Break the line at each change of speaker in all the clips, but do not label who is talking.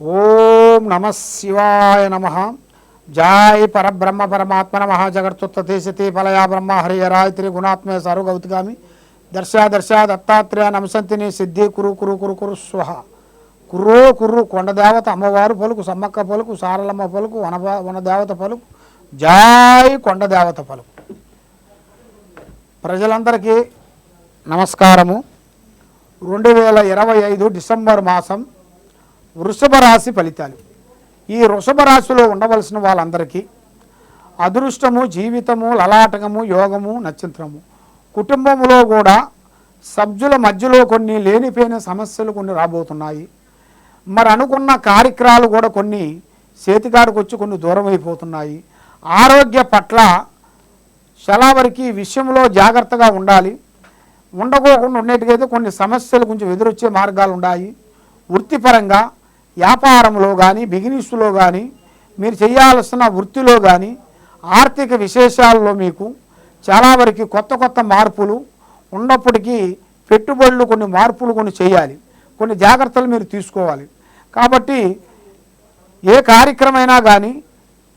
ఓం నమ శివాయ నమ. జాయ్ పరబ్రహ్మ పరమాత్మ నమ. జగత్తుత్తీసతి ఫలయా బ్రహ్మ హరియరాయత్రి గుణాత్మే సరుగౌతిగామి దర్శా దర్శ దత్తాత్రేయ నమసంతిని సిద్ధి కురు కురు కురు కురు స్వహ. కుర్రో కుర్రు కొండదేవత అమ్మవారు పలుకు సమ్మక్క పలుకు సారలమ్మ పలుకు వన వనదేవత పలుకు. జాయ్ కొండదేవత పలుకు. ప్రజలందరికీ నమస్కారము. రెండు వేల ఇరవై ఐదు డిసెంబర్ మాసం వృషభ రాశి ఫలితాలు. ఈ వృషభ రాశిలో ఉండవలసిన వాళ్ళందరికీ అదృష్టము జీవితము లలాటకము యోగము నక్షత్రము. కుటుంబంలో కూడా సభ్యుల మధ్యలో కొన్ని లేనిపోయిన సమస్యలు కొన్ని రాబోతున్నాయి. మరి అనుకున్న కార్యక్రమాలు కూడా కొన్ని చేతికాడికి వచ్చి కొన్ని దూరం అయిపోతున్నాయి. ఆరోగ్య పట్ల చాలా వరకు విషయంలో జాగ్రత్తగా ఉండాలి. ఉండకోకుండా ఉండేటికైతే కొన్ని సమస్యలు కొంచెం ఎదురొచ్చే మార్గాలు ఉన్నాయి. వృత్తిపరంగా వ్యాపారంలో కానీ బిజినెస్లో కానీ మీరు చేయాల్సిన వృత్తిలో కానీ ఆర్థిక విశేషాల్లో మీకు చాలా వరకు కొత్త కొత్త మార్పులు ఉన్నప్పటికీ పెట్టుబడులు కొన్ని మార్పులు కొన్ని చేయాలి. కొన్ని జాగ్రత్తలు మీరు తీసుకోవాలి. కాబట్టి ఏ కార్యక్రమైనా కానీ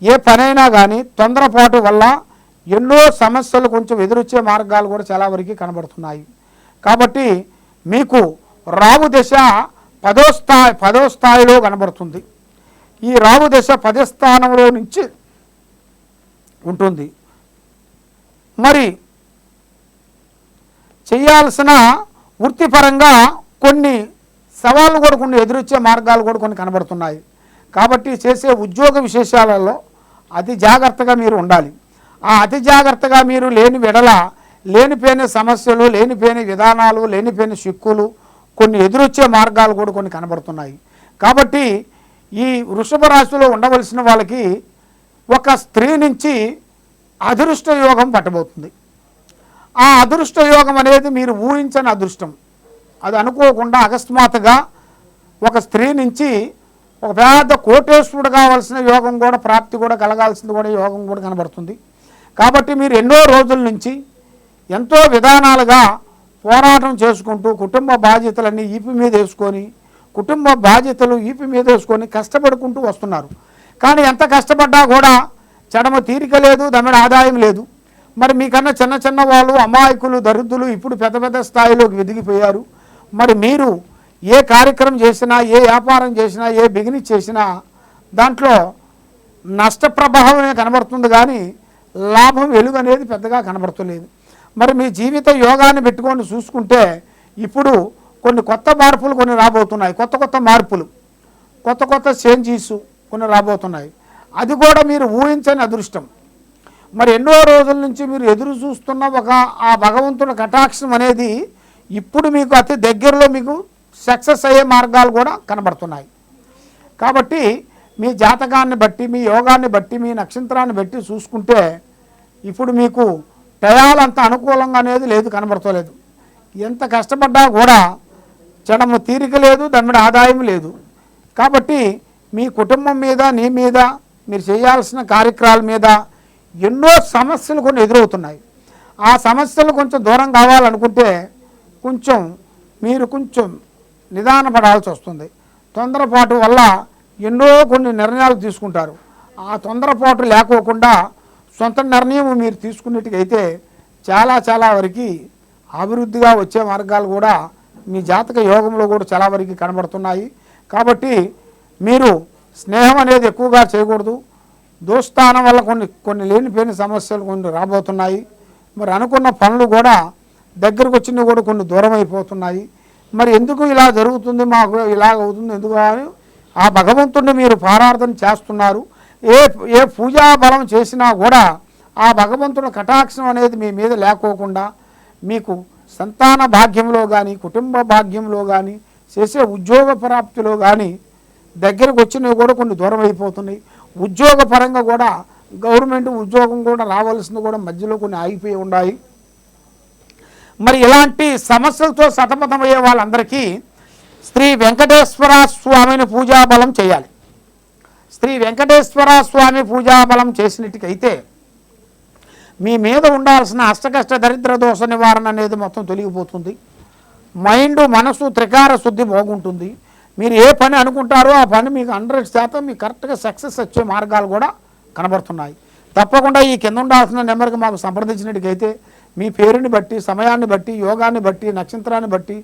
ఏ పనైనా కానీ తొందరపాటు వల్ల ఎన్నో సమస్యలు కొంచెం ఎదురొచ్చే మార్గాలు కూడా చాలా వరకు కనబడుతున్నాయి. కాబట్టి మీకు రావు దశ పదో స్థాయి పదో స్థాయిలో కనబడుతుంది. ఈ రావు దశ పదో స్థానంలో నుంచి ఉంటుంది. మరి చేయాల్సిన వృత్తిపరంగా కొన్ని సవాళ్ళు కూడా కొన్ని ఎదురొచ్చే మార్గాలు కూడా కొన్ని కనబడుతున్నాయి. కాబట్టి చేసే ఉద్యోగ విశేషాలలో అతి జాగ్రత్తగా మీరు ఉండాలి. ఆ అతి జాగ్రత్తగా మీరు లేని విడల లేనిపోయిన సమస్యలు లేనిపోయిన విధానాలు లేనిపోయిన చిక్కులు కొన్ని ఎదురొచ్చే మార్గాలు కూడా కొన్ని కనబడుతున్నాయి. కాబట్టి ఈ వృషభ రాశిలో ఉండవలసిన వాళ్ళకి ఒక స్త్రీ నుంచి అదృష్ట యోగం పట్టబోతుంది. ఆ అదృష్ట యోగం అనేది మీరు ఊహించని అదృష్టం. అది అనుకోకుండా అకస్మాత్తుగా ఒక స్త్రీ నుంచి ఒక పెద్ద కోటేశ్వరుడు కావాల్సిన యోగం కూడా ప్రాప్తి కూడా కలగాల్సింది కూడా యోగం కూడా కనబడుతుంది. కాబట్టి మీరు ఎన్నో రోజుల నుంచి ఎంతో విధానాలుగా పోరాటం చేసుకుంటూ కుటుంబ బాధ్యతలన్నీ ఈపి మీద వేసుకొని కుటుంబ బాధ్యతలు ఈపి మీద వేసుకొని కష్టపడుకుంటూ వస్తున్నారు. కానీ ఎంత కష్టపడ్డా కూడా చడమ తీరిక లేదు దమ్మిడ ఆదాయం లేదు. మరి మీకన్నా చిన్న చిన్న వాళ్ళు అమాయకులు దరిద్రులు ఇప్పుడు పెద్ద పెద్ద స్థాయిలోకి వెదిగిపోయారు. మరి మీరు ఏ కార్యక్రమం చేసినా ఏ వ్యాపారం చేసినా ఏ బిజినెస్ చేసినా దాంట్లో నష్ట ప్రభావమే కనబడుతుంది కానీ లాభం వెలుగు అనేది పెద్దగా కనబడతలేదు. మరి మీ జీవిత యోగాన్ని పెట్టుకొని చూసుకుంటే ఇప్పుడు కొన్ని కొత్త మార్పులు కొన్ని రాబోతున్నాయి. కొత్త కొత్త మార్పులు. కొత్త కొత్త చేంజెస్ కొన్ని రాబోతున్నాయి. అది కూడా మీరు ఊహించని అదృష్టం. మరి ఎన్నో రోజుల నుంచి మీరు ఎదురు చూస్తున్న ఒక ఆ భగవంతుని కటాక్షం అనేది ఇప్పుడు మీకు అతి దగ్గరలో మీకు సక్సెస్ అయ్యే మార్గాలు కూడా కనబడుతున్నాయి. కాబట్టి మీ జాతకాన్ని బట్టి మీ యోగాన్ని బట్టి మీ నక్షత్రాన్ని బట్టి చూసుకుంటే ఇప్పుడు మీకు టయాలంత అనుకూలంగా అనేది లేదు కనబడతలేదు. ఎంత కష్టపడ్డా కూడా చెడము తీరిక లేదు దమ్మిడ ఆదాయం లేదు. కాబట్టి మీ కుటుంబం మీద నీ మీద మీరు చేయాల్సిన కార్యక్రమాల మీద ఎన్నో సమస్యలు కొన్ని ఎదురవుతున్నాయి. ఆ సమస్యలు కొంచెం దూరం కావాలనుకుంటే కొంచెం మీరు కొంచెం నిదానపడాల్సి వస్తుంది. తొందరపాటు వల్ల ఎన్నో కొన్ని నిర్ణయాలు తీసుకుంటారు. ఆ తొందరపాటు లేకోకుండా సొంత నిర్ణయం మీరు తీసుకున్నట్టుకైతే చాలా చాలా వరకు అభివృద్ధిగా వచ్చే మార్గాలు కూడా మీ జాతక యోగంలో కూడా చాలా వరకు కనబడుతున్నాయి. కాబట్టి మీరు స్నేహం అనేది ఎక్కువగా చేయకూడదు. దోస్తానం వల్ల కొన్ని కొన్ని లేనిపోయిన సమస్యలు కొన్ని రాబోతున్నాయి. మరి అనుకున్న పనులు కూడా దగ్గరకు వచ్చినవి కూడా కొన్ని దూరం అయిపోతున్నాయి. మరి ఎందుకు ఇలా జరుగుతుంది? మాకు ఇలా అవుతుంది ఎందుకు ఆ భగవంతుడిని మీరు పారార్థన చేస్తున్నారు. ఏ ఏ పూజా బలం చేసినా కూడా ఆ భగవంతుని కటాక్షం అనేది మీ మీద లేకోకుండా మీకు సంతాన భాగ్యంలో కానీ కుటుంబ భాగ్యంలో కానీ చేసే ఉద్యోగ ప్రాప్తిలో కానీ దగ్గరకు వచ్చినవి కూడా కొన్ని దూరం అయిపోతున్నాయి. ఉద్యోగపరంగా కూడా గవర్నమెంట్ ఉద్యోగం కూడా రావాల్సింది కూడా మధ్యలో కొన్ని ఆగిపోయి ఉన్నాయి. మరి ఇలాంటి సమస్యలతో సతమతమయ్యే వాళ్ళందరికీ శ్రీ వెంకటేశ్వర స్వామిని పూజాబలం చేయాలి. శ్రీ వెంకటేశ్వర స్వామి పూజాబలం చేసినట్టుకైతే మీ మీద ఉండాల్సిన అష్టకష్ట దరిద్ర దోష నివారణ అనేది మొత్తం తొలగిపోతుంది. మైండ్ మనసు త్రికార శుద్ధి బాగుంటుంది. మీరు ఏ పని అనుకుంటారో ఆ పని మీకు హండ్రెడ్ శాతం మీకు కరెక్ట్గా సక్సెస్ వచ్చే మార్గాలు కూడా కనబడుతున్నాయి. తప్పకుండా ఈ కింద ఉండాల్సిన నెంబర్కి మాకు సంప్రదించినట్టుకైతే మీ పేరుని బట్టి సమయాన్ని బట్టి యోగాన్ని బట్టి నక్షత్రాన్ని బట్టి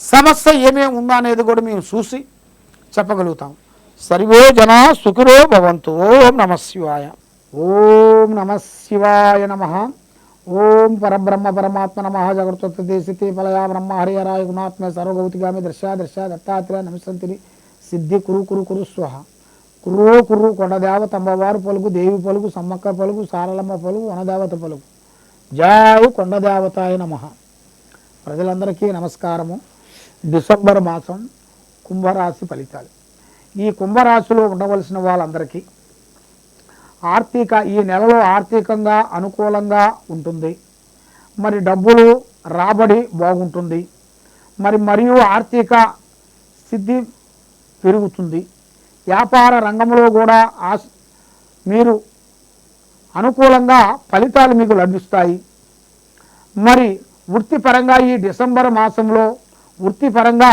సమస్య ఏమేమి ఉందా అనేది కూడా మేము చూసి చెప్పగలుగుతాం. సర్వే జన సుఖిరో భవంతు. ఓం నమ శివాయ. ఓం నమ శివాయ నమ. ఓం పరబ్రహ్మ పరమాత్మ నమ. జగత్వదేశితి ఫలయా బ్రహ్మ హరిహరాయ గుణాత్మ సర్వగౌతిగామి దృశ్య దృశ్య దత్తాత్రేయ నమస్తంతిని సిద్ధి కురు కురు కురు స్వహ. కుర్రో కుర్రు కొండదేవత అమ్మవారు పలుకు దేవి పలుకు సమ్మక్క పలుకు సారలమ్మ పలుకు వనదేవత పలుకు. జావు కొండదేవతాయ నమ. ప్రజలందరికీ నమస్కారము. డిసెంబర్ మాసం కుంభరాశి ఫలితాలు. ఈ కుంభరాశిలో ఉండవలసిన వాళ్ళందరికీ ఆర్థిక ఈ నెలలో ఆర్థికంగా అనుకూలంగా ఉంటుంది. మరి డబ్బులు రాబడి బాగుంటుంది. మరి మరియు ఆర్థిక సిద్ధి పెరుగుతుంది. వ్యాపార రంగంలో కూడా ఆస్ మీరు అనుకూలంగా ఫలితాలు మీకు లభిస్తాయి. మరి వృత్తిపరంగా ఈ డిసెంబర్ మాసంలో వృత్తిపరంగా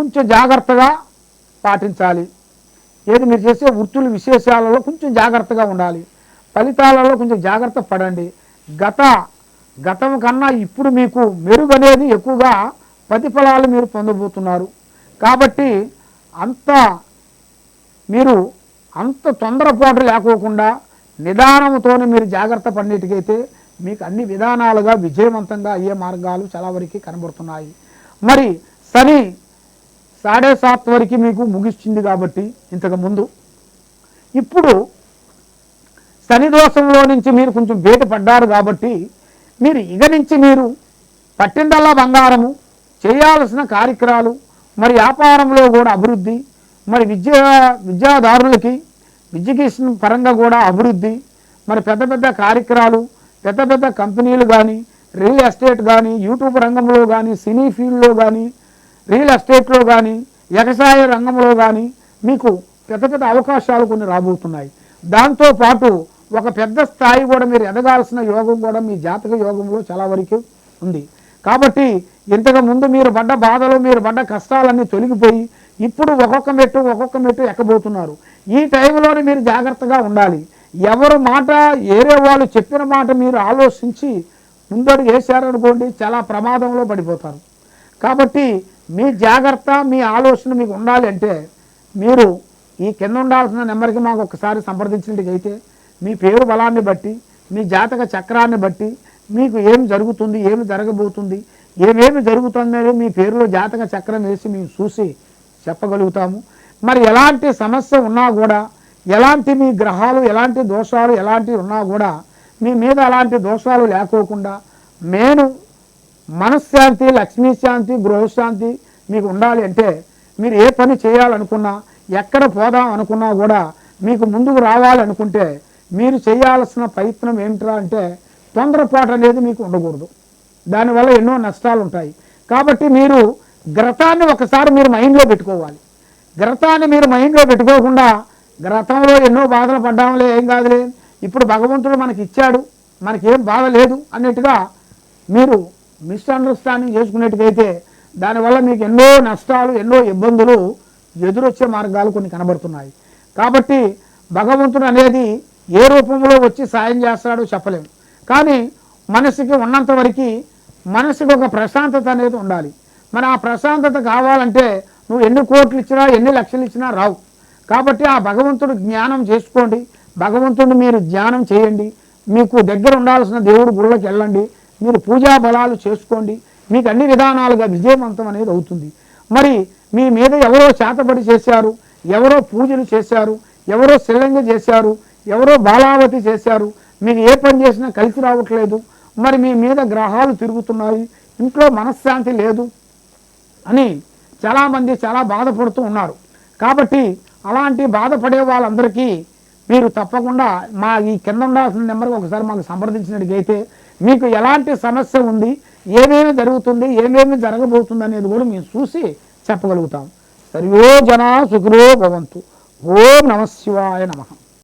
కొంచెం జాగ్రత్తగా పాటించాలి. ఏది మీరు చేసే వృత్తుల విశేషాలలో కొంచెం జాగ్రత్తగా ఉండాలి. ఫలితాలలో కొంచెం జాగ్రత్త పడండి. గత గతం కన్నా ఇప్పుడు మీకు మెరుగు అనేది ఎక్కువగా ప్రతిఫలాలు మీరు పొందబోతున్నారు. కాబట్టి అంత మీరు అంత తొందరపాటు లేకోకుండా నిదానంతోనే మీరు జాగ్రత్త పడినట్టుకైతే మీకు అన్ని విధానాలుగా విజయవంతంగా అయ్యే మార్గాలు చాలా వరకు కనబడుతున్నాయి. మరి శని సాడే సాత్ వరకు మీకు ముగిస్తుంది కాబట్టి ఇంతకు ముందు. ఇప్పుడు శని దోషంలో నుంచి మీరు కొంచెం బయటపడ్డారు కాబట్టి మీరు ఇక నుంచి మీరు పట్టిందల్లా బంగారము చేయాల్సిన కార్యక్రమాలు మరి వ్యాపారంలో కూడా అభివృద్ధి మరి విద్యా విద్యాదారులకి ఎడ్యుకేషన్ పరంగా కూడా అభివృద్ధి మరి పెద్ద పెద్ద కార్యక్రమాలు పెద్ద పెద్ద కంపెనీలు కానీ రియల్ ఎస్టేట్ కానీ యూట్యూబ్ రంగంలో కానీ సినీ ఫీల్డ్లో కానీ రియల్ ఎస్టేట్లో కానీ వ్యవసాయ రంగంలో కానీ మీకు పెద్ద పెద్ద అవకాశాలు కొన్ని రాబోతున్నాయి. దాంతోపాటు ఒక పెద్ద స్థాయి కూడా మీరు ఎదగాల్సిన యోగం కూడా మీ జాతక యోగంలో చాలా వరకు ఉంది. కాబట్టి ఇంతకు ముందు మీరు పడ్డ బాధలు మీరు పడ్డ కష్టాలన్నీ తొలగిపోయి ఇప్పుడు ఒక్కొక్క మెట్టు ఒక్కొక్క మెట్టు ఎక్కబోతున్నారు. ఈ టైంలోనే మీరు జాగ్రత్తగా ఉండాలి. ఎవరు మాట ఏరే వాళ్ళు చెప్పిన మాట మీరు ఆలోచించి ముందడు వేశారనుకోండి చాలా ప్రమాదంలో పడిపోతారు. కాబట్టి మీ జాగ్రత్త మీ ఆలోచన మీకు ఉండాలి అంటే మీరు ఈ కింద ఉండాల్సిన నెంబర్కి మాకు ఒకసారి సంప్రదించినట్టుకైతే మీ పేరు బలాన్ని బట్టి మీ జాతక చక్రాన్ని బట్టి మీకు ఏం జరుగుతుంది ఏమి జరగబోతుంది ఏమేమి జరుగుతుందనేది మీ పేరులో జాతక చక్రం వేసి మేము చూసి చెప్పగలుగుతాము. మరి ఎలాంటి సమస్య ఉన్నా కూడా ఎలాంటి మీ గ్రహాలు ఎలాంటి దోషాలు ఎలాంటివి ఉన్నా కూడా మీ మీద అలాంటి దోషాలు లేకోకుండా నేను మనశ్శాంతి లక్ష్మీశాంతి గృహశాంతి మీకు ఉండాలి అంటే మీరు ఏ పని చేయాలనుకున్నా ఎక్కడ పోదాం అనుకున్నా కూడా మీకు ముందుకు రావాలనుకుంటే మీరు చేయాల్సిన ప్రయత్నం ఏమిట్రా అంటే తొందరపాటు అనేది మీకు ఉండకూడదు. దానివల్ల ఎన్నో నష్టాలు ఉంటాయి కాబట్టి మీరు గ్రతాన్ని ఒకసారి మీరు మైండ్లో పెట్టుకోవాలి. గ్రతాన్ని మీరు మైండ్లో పెట్టుకోకుండా గ్రతంలో ఎన్నో బాధలు పడ్డాంలే ఏం కాదులే. ఇప్పుడు భగవంతుడు మనకి ఇచ్చాడు మనకేం బాధ లేదు అన్నట్టుగా మీరు మిస్అండర్స్టాండింగ్ చేసుకునేట్టుకైతే దానివల్ల మీకు ఎన్నో నష్టాలు ఎన్నో ఇబ్బందులు ఎదురొచ్చే మార్గాలు కొన్ని కనబడుతున్నాయి. కాబట్టి భగవంతుడు అనేది ఏ రూపంలో వచ్చి సాయం చేస్తాడో చెప్పలేము కానీ మనసుకి ఉన్నంత వరకు మనసుకి ఒక ప్రశాంతత అనేది ఉండాలి. మరి ఆ ప్రశాంతత కావాలంటే నువ్వు ఎన్ని కోట్లు ఇచ్చినా ఎన్ని లక్షలు ఇచ్చినా రావు. కాబట్టి ఆ భగవంతుడు జ్ఞానం చేసుకోండి. భగవంతుడిని మీరు ధ్యానం చేయండి. మీకు దగ్గర ఉండాల్సిన దేవుడు గుళ్ళకి వెళ్ళండి. మీరు పూజా బలాలు చేసుకోండి. మీకు అన్ని విధానాలుగా విజయవంతం అనేది అవుతుంది. మరి మీ మీద ఎవరో చేతబడి చేశారు ఎవరో పూజలు చేశారు ఎవరో శిల్లంగి చేశారు ఎవరో బాలావతి చేశారు మీకు ఏ పని చేసినా కలిసి రావట్లేదు మరి మీ మీద గ్రహాలు తిరుగుతున్నాయి ఇంట్లో మనశ్శాంతి లేదు అని చాలామంది చాలా బాధపడుతూ ఉన్నారు. కాబట్టి అలాంటి బాధపడే వాళ్ళందరికీ మీరు తప్పకుండా మా ఈ కింద ఉండాల్సిన నెంబర్కి ఒకసారి మాకు సంప్రదించినట్టుగైతే మీకు ఎలాంటి సమస్య ఉంది ఏమేమి జరుగుతుంది ఏమేమి జరగబోతుంది అనేది కూడా మేము చూసి చెప్పగలుగుతాం. సర్వో జనా సుఖరో భవంతు. ఓం నమ నమః.